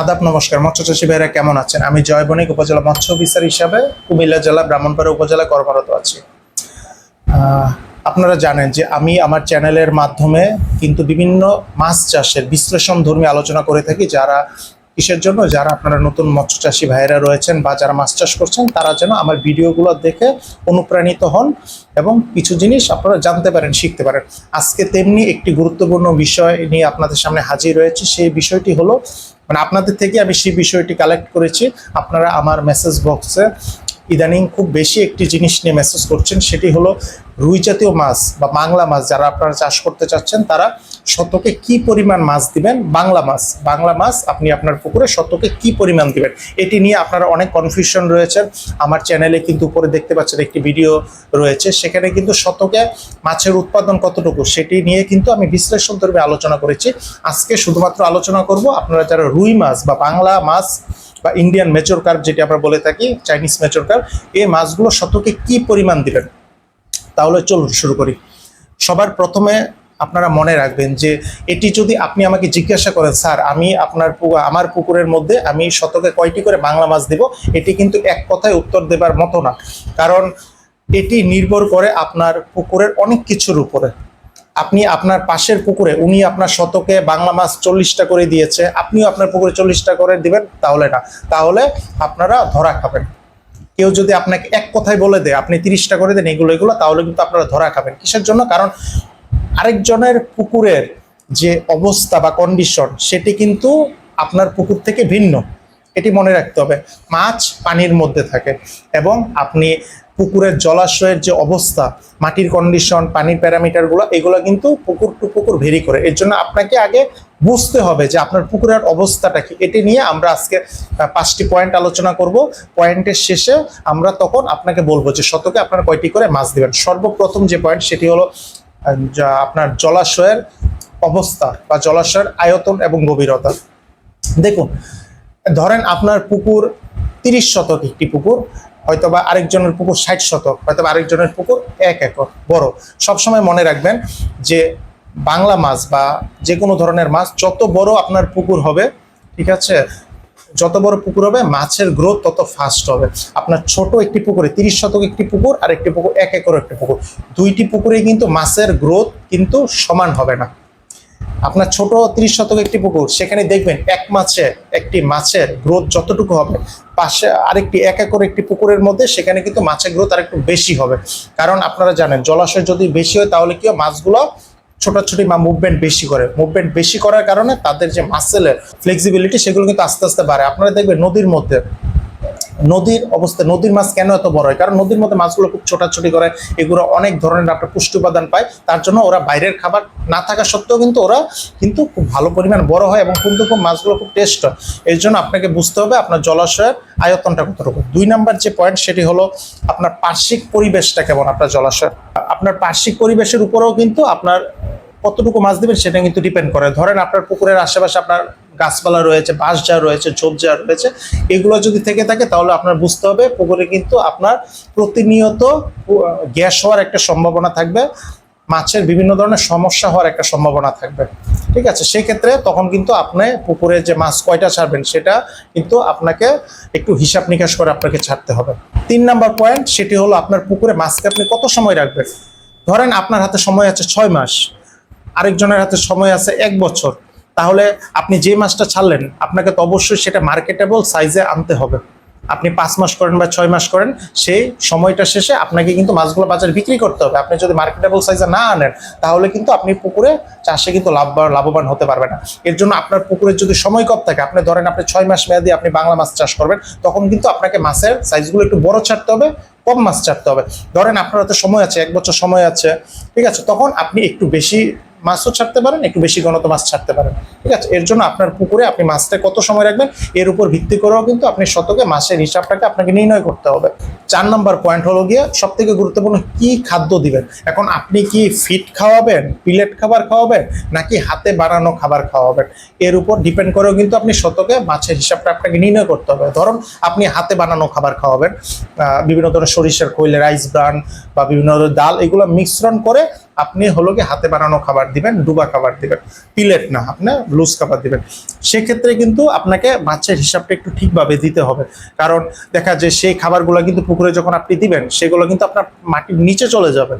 আদাব, নমস্কার। মৎস্য চাষী ভাইরা কেমন আছেন? আমি জয় বণিক, উপজেলা মৎস্য অফিসার হিসাবে কুমিল্লা জেলা ব্রাহ্মণপাড়া উপজেলা কর্মরত আছি। আপনারা জানেন যে আমি আমার চ্যানেলের মাধ্যমে কিন্তু বিভিন্ন মাছ চাষের বিশ্লেষণ ধর্মী আলোচনা করে থাকি, যারা কিসের জন্য? যারা আপনারা নতুন মৎস্য চাষি ভাইয়েরা রয়েছেন বা যারা মাছ চাষ করছেন, তারা যেন আমার ভিডিওগুলো দেখে অনুপ্রাণিত হন এবং কিছু জিনিস আপনারা জানতে পারেন, শিখতে পারেন। আজকে তেমনি একটি গুরুত্বপূর্ণ বিষয় নিয়ে আপনাদের সামনে হাজির রয়েছে সেই বিষয়টি হলো মানে আপনাদের থেকে আমি সেই বিষয়টি কালেক্ট করেছি। আপনারা আমার মেসেজ বক্সে ইদানিং খুব বেশি একটি জিনিস নিয়ে মেসেজ করছেন। সেটি হলো রুই জাতীয় মাছ বা বাংলা মাছ যারা আপনারা চাষ করতে চাচ্ছেন, তারা শতকে কি পরিমাণ মাছ দিবেন? বাংলা মাছ। বাংলা মাছ আপনি আপনার পুকুরে শতকে কি পরিমাণ দিবেন? এটি নিয়ে আপনারা অনেক কনফিউশন রয়েছে আমার চ্যানেলে কিন্তু উপরে দেখতে পাচ্ছেন একটি ভিডিও রয়েছে। সেখানে কিন্তু শতকে মাছের উৎপাদন কতটুকু সেটি নিয়ে কিন্তু আমি বিশ্লেষণ ধর্মে আলোচনা করেছি। আজকে শুধুমাত্র আলোচনা করব আপনারা যারা রুই মাছ বা বাংলা মাছ বা ইন্ডিয়ান মেচোর কার্প যেটি আমরা বলে থাকি চাইনিজ মেচোর কার্প এই মাছগুলো শতকে কি পরিমাণ দিবেন? তাহলে চলুন, শুরু করি। সবার প্রথমে আপনারা মনে রাখবেন যে এটি যদি আপনি আমাকে জিজ্ঞাসা করেন, স্যার, আমি আপনার আমার পুকুরের মধ্যে আমি শতকে কয়টি করে বাংলা মাছ দিব? এটি কিন্তু এক কথায় উত্তর দেবার মতো না। কারণ এটি নির্ভর করে আপনার পুকুরের অনেক কিছুর উপরে। আপনি আপনার পাশের পুকুরে, উনি আপনার শতকে বাংলা মাছ চল্লিশটা করে দিয়েছে, আপনিও আপনার পুকুরে চল্লিশটা করে দিবেন, তাহলে না। তাহলে আপনারা ধরা খাবেন। কেউ যদি আপনাকে এক কথায় বলে দেয়, আপনি তিরিশটা করে দেন, এগুলো এগুলো, তাহলে কিন্তু আপনারা ধরা খাবেন। কিসের জন্য? কারণ আরেকজনের পুকুরের যে অবস্থা বা কন্ডিশন সেটি কিন্তু আপনার পুকুর থেকে ভিন্ন। এটি মনে রাখতে হবে। মাছ পানির মধ্যে থাকে এবং আপনি পুকুরের জলাশয়ের যে অবস্থা, মাটির কন্ডিশন পানির প্যারামিটারগুলো এগুলো কিন্তু পুকুর টু পুকুর ভেরি করে। এর জন্য আপনাকে আগে বুঝতে হবে যে আপনার পুকুরের অবস্থাটা কি। এটি নিয়ে আমরা আজকে পাঁচটি পয়েন্ট আলোচনা করব। পয়েন্টের শেষে আমরা তখন আপনাকে বলব যে শতকে আপনার কয়টি করে মাছ দিবেন। সর্বপ্রথম যে পয়েন্ট সেটি হলো আপনার জলাশয়ের অবস্থা বা জলাশয়ের আয়তন এবং গভীরতা। দেখুন, ধরেন আপনার পুকুর তিরিশ শতক একটি পুকুর হয়তো বা আরেকজনের পুকুর ষাট শতক হয়তো বা আরেকজনের পুকুর এক একর, বড়। সবসময় মনে রাখবেন যে বাংলা মাছ বা যে কোনো ধরনের মাছ, যত বড় আপনার পুকুর হবে, ঠিক আছে, যত বড় পুকুর হবে, মাছের গ্রোথ তত ফাস্ট হবে। আপনার ছোট একটি পুকুরে, তিরিশ শতক একটি পুকুর, আর একটি পুকুর, এক একর একটি পুকুর। দুইটি পুকুরে কিন্তু মাছের গ্রোথ কিন্তু সমান হবে না। আপনার ছোট ত্রিশ শতক একটি পুকুর, সেখানে দেখবেন এক মাছে, একটি মাছের গ্রোথ যতটুকু হবে, পাশে আরেকটি এক একর একটি পুকুরের মধ্যে, সেখানে কিন্তু মাছের গ্রোথ আরেকটু বেশি হবে। কারণ আপনারা জানেন, জলাশয় যদি বেশি হয়, তাহলে কি মাছগুলো ছোটাছুটি বা মুভমেন্ট বেশি করে। মুভমেন্ট বেশি করার কারণে তাদের যে মাসেলের ফ্লেক্সিবিলিটি সেগুলো কিন্তু আস্তে আস্তে বাড়ে। আপনারা দেখবেন নদীর মধ্যে নদীর অবস্থা, নদীর মাছ কেন এত বড় হয়? কারণ নদীর মধ্যে মাছগুলো খুব ছোটাছুটি করে, এগুলো অনেক ধরনের আপনার পুষ্টি উপাদান পায়, তার জন্য ওরা বাইরের খাবার না থাকা সত্ত্বেও কিন্তু ওরা কিন্তু খুব ভালো পরিমাণ বড় হয় এবং কিন্তু খুব মাছগুলো খুব টেস্ট হয়। এর জন্য আপনাকে বুঝতে হবে আপনার জলাশয়ের আয়তনটা কতটুকু। দুই নাম্বার যে পয়েন্ট সেটি হলো আপনার পার্শ্বিক পরিবেশটা কেমন আপনার জলাশয় আপনার পার্শ্বিক পরিবেশের উপরেও কিন্তু আপনার কতটুকু মাছ দেবেন সেটা কিন্তু ডিপেন্ড করে। ধরেন আপনার পুকুরের আশেপাশে আপনার গাছপালা রয়েছে, বাঁশ যা রয়েছে, ঝোপ যা রয়েছে, এগুলো যদি থেকে থাকে তাহলে আপনার বুঝতে হবে পুকুরে কিন্তু আপনার প্রতিনিয়ত গ্যাস হওয়ার একটা সম্ভাবনা থাকবে, মাছের বিভিন্ন ধরনের সমস্যা হওয়ার একটা সম্ভাবনা থাকবে। ঠিক আছে? সেই ক্ষেত্রে তখন কিন্তু আপনি পুকুরে যে মাছ কয়টা ছাড়বেন সেটা কিন্তু আপনাকে একটু হিসাব নিকাশ করে আপনাকে ছাড়তে হবে। তিন নাম্বার পয়েন্ট সেটি হলো আপনার পুকুরে মাছকে আপনি কত সময় রাখবেন? ধরেন আপনার হাতে সময় আছে ছয় মাস। আরেকজনের হাতে সময় আছে এক বছর, তাহলে আপনি যে মাছটা ছাড়লেন, আপনাকে তো অবশ্যই সেটা মার্কেটেবল সাইজে আনতে হবে। আপনি পাঁচ মাস করেন বা ছয় মাস করেন, সেই সময়টা শেষে আপনাকে কিন্তু মাছগুলো বাজারে বিক্রি করতে হবে। আপনি যদি মার্কেটেবল সাইজে না আনেন, তাহলে কিন্তু আপনি পুকুরে চাষে কিন্তু লাভ লাভবান হতে পারবে না। এর জন্য আপনার পুকুরের যদি সময় কম থাকে, আপনি ধরেন আপনি ছয় মাস মেয়াদি আপনি বাংলা মাছ চাষ করবেন, তখন কিন্তু আপনাকে মাছের সাইজগুলো একটু বড় ছাড়তে হবে, কম মাছ ছাড়তে হবে। ধরেন আপনার হাতে সময় আছে, এক বছর সময় আছে, ঠিক আছে? তখন আপনি একটু বেশি মাছও ছাড়তে পারেন, একটু বেশি ঘনত্ব মাছ ছাড়তে পারেন। ঠিক আছে? এর জন্য আপনার পুকুরে আপনি মাছটা কত সময় রাখবেন? এর উপর ভিত্তি করেও কিন্তু আপনি শতকে মাসের হিসাবটাকে আপনাকে নির্ণয় করতে হবে। চার নম্বর পয়েন্ট হলো গিয়ে সব থেকে গুরুত্বপূর্ণ কি খাদ্য দিবেন? এখন আপনি কি ফিট খাওয়াবেন পিলেট খাবার খাওয়াবেন, নাকি হাতে বানানো খাবার খাওয়াবেন? এর উপর ডিপেন্ড করেও কিন্তু আপনি শতকে মাছের হিসাবটা আপনাকে নির্ণয় করতে হবে। ধরুন, আপনি হাতে বানানো খাবার খাওয়াবেন বিভিন্ন ধরনের সরিষার খৈল রাইস ব্রান বা বিভিন্ন ধরনের ডাল, এগুলো মিশ্রণ করে আপনি হলো কি হাতে বানানো খাবার দিবেন, ডুবা খাবার দিবেন, পিলেট না, আপনি লুজ খাবার দিবেন। সেক্ষেত্রে কিন্তু আপনাকে মাছের হিসাবটা একটু ঠিকভাবে দিতে হবে। কারণ দেখা যায় সেই খাবারগুলো কিন্তু পুকুরে যখন আপনি দিবেন, সেগুলো কিন্তু আপনার মাটির নিচে চলে যাবে।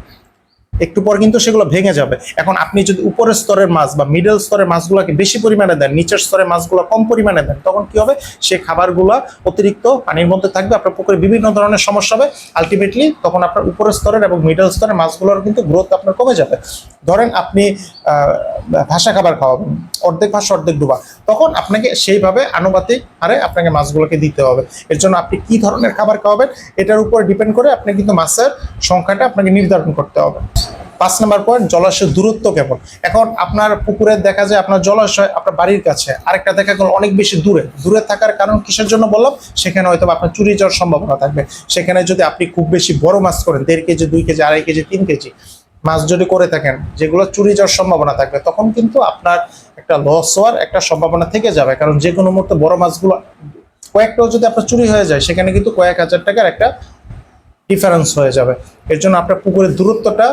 একটু পর কিন্তু সেগুলো ভেঙে যাবে। এখন আপনি যদি উপরের স্তরের মাছ বা মিডল স্তরের মাছগুলোকে বেশি পরিমাণে দেন, নিচের স্তরের মাছগুলো কম পরিমাণে দেন, তখন কি হবে? সেই খাবারগুলো অতিরিক্ত পানির মধ্যে থাকবে, আপনার পুকুরে বিভিন্ন ধরনের সমস্যা হবে। আলটিমেটলি তখন আপনার উপরের স্তরের এবং মিডল স্তরের মাছগুলোর কিন্তু গ্রোথ আপনার কমে যাবে। ধরেন আপনি ভাষা খাবার খাওয়াবেন, অর্ধেক ভাষা, অর্ধেক ডুবা। তখন আপনাকে সেইভাবে আনুপাতিক হারে আপনাকে মাছগুলোকে দিতে হবে। এর জন্য আপনি কি ধরনের খাবার খাওয়াবেন? এটার উপর ডিপেন্ড করে আপনি কিন্তু মাছের সংখ্যাটা আপনাকে নির্ধারণ করতে হবে। পাঁচ নাম্বার পয়েন্ট জলাশয়ের দূরত্ব কেমন? এখন আপনার পুকুরে দেখা যায় আপনার জলাশয় আপনার বাড়ির কাছে, আরেকটা দেখা গেল অনেক বেশি দূরে। দূরে থাকার কারণ কিসের জন্য বললাম? সেখানে হয়তো আপনার চুরি যাওয়ার সম্ভাবনা থাকবে। সেখানে যদি আপনি খুব বেশি বড় মাছ করেন, দেড় কেজি, দুই কেজি, আড়াই কেজি, তিন কেজি, মাছ যদি করে থাকেন, যেগুলো চুরি যাওয়ার সম্ভাবনা থাকবে, তখন কিন্তু আপনার একটা লস হওয়ার একটা সম্ভাবনা থেকে যাবে। কারণ যে কোনো মুহূর্তে বড় মাছগুলো, কয়েকটাও যদি আপনার চুরি হয়ে যায়, সেখানে কিন্তু কয়েক হাজার টাকার একটা ডিফারেন্স হয়ে যাবে। এর জন্য আপনার পুকুরের দূরত্বটা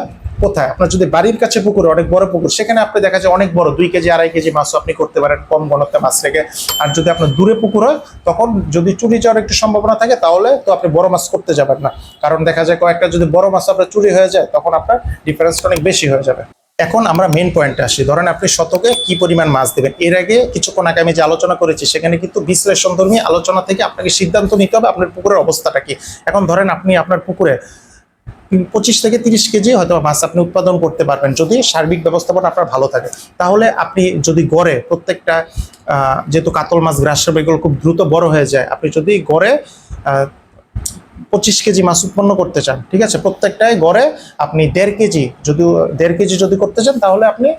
কোথায়? আপনার যদি বাড়ির কাছে পুকুর, অনেক বড় পুকুর, সেখানে আপনি দেখা যায় অনেক বড়, দুই কেজি, আড়াই কেজি মাছও আপনি করতে পারেন, কম ঘনত্বে মাছ রেখে আর যদি আপনার দূরে পুকুর হয়, তখন যদি চুরি যাওয়ার একটু সম্ভাবনা থাকে, তাহলে তো আপনি বড় মাছ করতে যাবেন না। কারণ দেখা যায় কয়েকটা যদি বড় মাছ আপনার চুরি হয়ে যায়, তখন আপনার ডিফারেন্সটা অনেক বেশি হয়ে যাবে। এখন আমরা মেন পয়েন্টে আসি। ধরেন আপনি শতকে কি পরিমাণ মাছ দেবেন? এর আগে কিছুক্ষণ আগে আমি যে আলোচনা করেছি, সেখানে কিন্তু বিশ্লেষণ বিশ্লেষণধর্মী আলোচনা থেকে আপনাকে সিদ্ধান্ত নিতে হবে আপনার পুকুরের অবস্থাটা কি। এখন ধরেন আপনি আপনার পুকুরে পঁচিশ থেকে তিরিশ কেজি হয়তো মাছ আপনি উৎপাদন করতে পারবেন। যদি সার্বিক ব্যবস্থাপনা আপনার ভালো থাকে, তাহলে আপনি যদি গড়ে প্রত্যেকটা যেহেতু কাতল মাছ গ্রাস এগুলো খুব দ্রুত বড় হয়ে যায়, আপনি যদি গড়ে পঁচিশ কেজি মাছ উৎপন্ন করতে চান, ঠিক আছে? প্রত্যেকটাই গড়ে আপনি দেড় কেজি যদি দেড় কেজি যদি করতে চান, তাহলে আপনি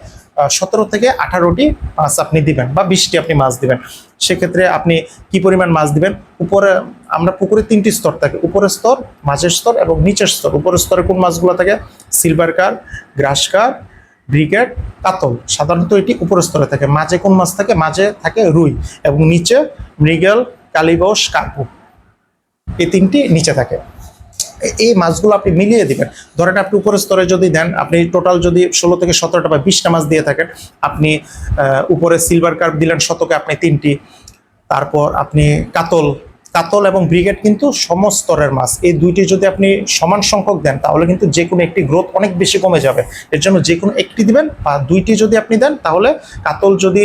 সতেরো থেকে আঠারোটি মাছ আপনি দিবেন বা বিশটি আপনি মাছ দিবেন। সেক্ষেত্রে আপনি কি পরিমাণ মাছ দিবেন? উপরে, আমরা পুকুরে তিনটি স্তর থাকে। উপরের স্তর, মাছের স্তর এবং নিচের স্তর। উপরের স্তরে কোন মাছগুলো থাকে? সিলভার কার গ্রাস কার ব্রিগেড কাতল। সাধারণত এটি উপরের স্তরে থাকে। মাঝে কোন মাছ থাকে? মাঝে থাকে রুই এবং নিচে মৃগেল কালিবস কাকু। এই তিনটি নিচে থাকে। এই মাছগুলো আপনি মিলিয়ে দিবেন। ধরেন আপনি উপরের স্তরে যদি দেন, আপনি টোটাল যদি ষোলো থেকে সতেরোটা বা বিশটা মাছ দিয়ে থাকেন, আপনি উপরে সিলভার কার্প দিলেন শতকে আপনি তিনটি, তারপর আপনি কাতল কাতল এবং ব্রিগেড কিন্তু সমস্তরের মাছ। এই দুইটি যদি আপনি সমান সংখ্যক দেন, তাহলে কিন্তু যে কোনো একটি গ্রোথ অনেক বেশি কমে যাবে। এর জন্য যে কোনো একটি দিবেন বা দুইটি যদি আপনি দেন, তাহলে কাতল যদি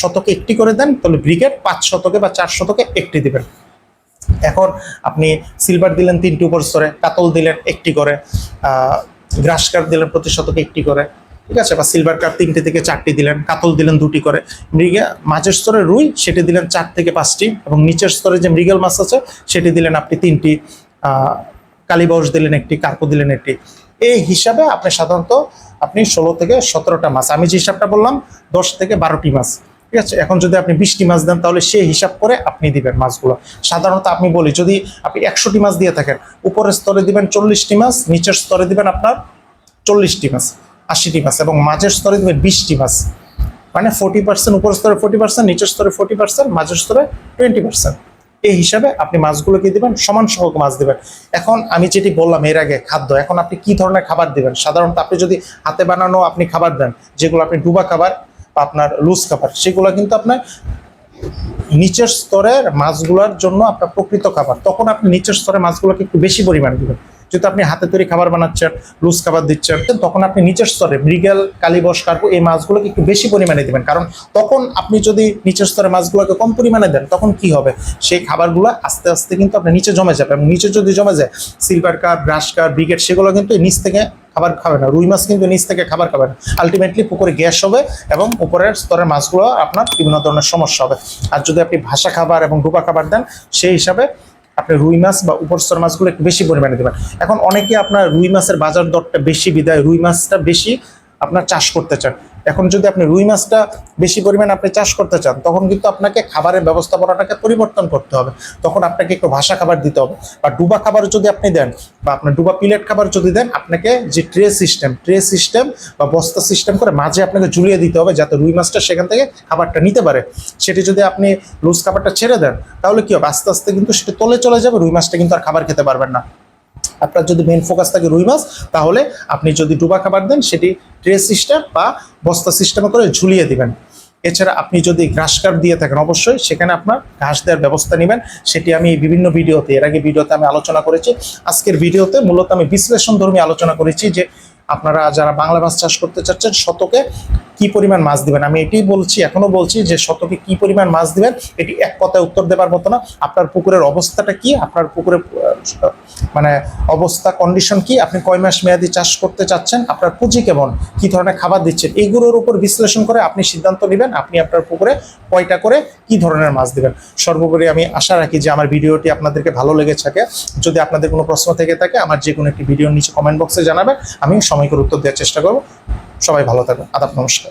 শতকে একটি করে দেন, তাহলে ব্রিগেড পাঁচ শতকে বা চার শতকে একটি দিবেন। এখন আপনি সিলভার দিলেন তিনটি উপর স্তরে কাতল দিলেন একটি করে গ্রাস কাপ দিলেন প্রতি শতকে একটি করে, ঠিক আছে? বা সিলভার কাপ তিনটে থেকে চারটি দিলেন, কাতল দিলেন দুটি করে। মৃগে মাঝের স্তরে রুই, সেটি দিলেন চার থেকে পাঁচটি এবং নিচের স্তরে যে মৃগেল মাছ আছে, সেটি দিলেন আপনি তিনটি কালীবাউস দিলেন একটি, কার্পো দিলেন একটি। এই হিসাবে আপনি সাধারণত আপনি ষোলো থেকে সতেরোটা মাছ, আমি যে হিসাবটা বললাম, দশ থেকে বারোটি মাছ। ঠিক আছে? এখন যদি আপনি বিশটি মাছ দেন, তাহলে সেই হিসাব করে আপনি দিবেন মাছগুলো। সাধারণত আপনি বলি, যদি আপনি একশোটি মাছ দিয়ে থাকেন, উপরের স্তরে দিবেন চল্লিশটি মাছ, নিচের স্তরে দিবেন আপনার চল্লিশটি মাছ, আশিটি মাছ এবং মাঝের স্তরে দিবেন বিশটি মাছ। মানে ফোর্টি পার্সেন্ট, উপরের স্তরে ফোর্টি পার্সেন্ট, নিচের স্তরে ফোর্টি পার্সেন্ট, মাঝের স্তরে টোয়েন্টি পার্সেন্ট। এই হিসাবে আপনি মাছগুলোকে দিবেন? সমান সহক মাছ দিবেন। এখন আমি যেটি বললাম এর আগে, খাদ্য। এখন আপনি কি ধরনের খাবার দিবেন? সাধারণত আপনি যদি হাতে বানানো আপনি খাবার দেন, যেগুলো আপনি ডুবা খাবার আপনার লুজ খাবার সেগুলো কিন্তু আপনার নিচের স্তরের মাছগুলোর জন্য আপনার প্রকৃত খাবার তখন আপনি নিচের স্তরের মাছগুলোকে একটু বেশি পরিমাণ দিবেন। যেহেতু আপনি হাতে তৈরি খাবার বানাচ্ছেন লুজ খাবার দিচ্ছেন তখন আপনি নিচের স্তরে মৃগেল কালীবস কার্পু এই মাছগুলোকে একটু বেশি পরিমাণে দেবেন। কারণ তখন আপনি যদি নিচের স্তরে মাছগুলোকে কম পরিমাণে দেন, তখন কি হবে? সেই খাবারগুলো আস্তে আস্তে কিন্তু আপনার নিচে জমে যাবে এবং নিচে যদি জমে যায় silver car brush car brigade সেগুলো কিন্তু নিচ থেকে খাবার খাবে না। রুই মাছ কিন্তু নিচ থেকে খাবার খাবে না। আলটিমেটলি পুকুরে গ্যাস হবে এবং উপরের স্তরের মাছগুলো আপনার বিভিন্ন ধরনের সমস্যা হবে। আর যদি আপনি ভাষা খাবার এবং ডুবা খাবার দেন, সেই হিসাবে আপনি রুই মাছ বা উপরস্তর মাছগুলো একটু বেশি পরিমাণে দেবেন। এখন অনেকে আপনার রুই মাছের বাজার দরটা বেশি, বিদায় রুই মাছটা বেশি আপনার চাষ করতে চান। এখন যদি আপনি রুই মাছটা বেশি পরিমাণে আপনি চাষ করতে চান, তখন কিন্তু আপনাকে খাবারের ব্যবস্থাপনাটাকে পরিবর্তন করতে হবে। তখন আপনাকে একটু ভাষা খাবার দিতে হবে। বা ডুবা খাবার যদি আপনি দেন, বা আপনার ডুবা প্লেট খাবার যদি দেন, আপনাকে যে ট্রে সিস্টেম ট্রে সিস্টেম বা বস্তা সিস্টেম করে মাঝে আপনাকে ঝুলিয়ে দিতে হবে, যাতে রুই মাছটা সেখান থেকে খাবারটা নিতে পারে। সেটি যদি আপনি লুজ খাবারটা ছেড়ে দেন, তাহলে কি হবে? আস্তে আস্তে কিন্তু সেটা তলে চলে যাবে, রুই মাছটা কিন্তু আর খাবার খেতে পারবেন না। আপনার যদি মেন ফোকাস থাকে রুই মাছ, তাহলে আপনি যদি ডুবা খাবার দেন, সেটি ট্রে সিস্টেম বা বস্তা সিস্টেমে করে ঝুলিয়ে দিবেন। এছাড়া আপনি যদি ঘাস কাপ দিয়ে থাকেন, অবশ্যই সেখানে আপনার ঘাস দেওয়ার ব্যবস্থা নেবেন। সেটি আমি বিভিন্ন ভিডিওতে, এর আগে ভিডিওতে আমি আলোচনা করেছি। আজকের ভিডিওতে মূলত আমি বিশ্লেষণ ধর্মী আলোচনা করেছি যে আপনারা যারা বাংলা মাছ চাষ করতে চাচ্ছেন, শতকে কি পরিমাণ মাছ দিবেন? আমি এটাই বলছি, এখনও বলছি যে শতকে কি পরিমাণ মাছ দিবেন, এটি এক কথায় উত্তর দেবার মতো না। আপনার পুকুরের অবস্থাটা কি? আপনার পুকুরের মানে অবস্থা কন্ডিশন কি? আপনি কয় মাস মেয়াদি চাষ করতে চাচ্ছেন? আপনার পুঁজি কেমন? কি ধরনের খাবার দিচ্ছেন? এগুলোর উপর বিশ্লেষণ করে আপনি সিদ্ধান্ত নেবেন, আপনি আপনার পুকুরে কয়টা করে কি ধরনের মাছ দিবেন। সর্বোপরি আমি আশা রাখি যে আমার ভিডিওটি আপনাদেরকে ভালো লেগে থাকে। যদি আপনাদের কোনো প্রশ্ন থেকে থাকে, আমার যে কোনো একটি ভিডিওর নিচে কমেন্ট বক্সে জানাবেন। আমি সময় করে উত্তর দেওয়ার চেষ্টা করব। সবাই ভালো থাকবেন আদাব নমস্কার।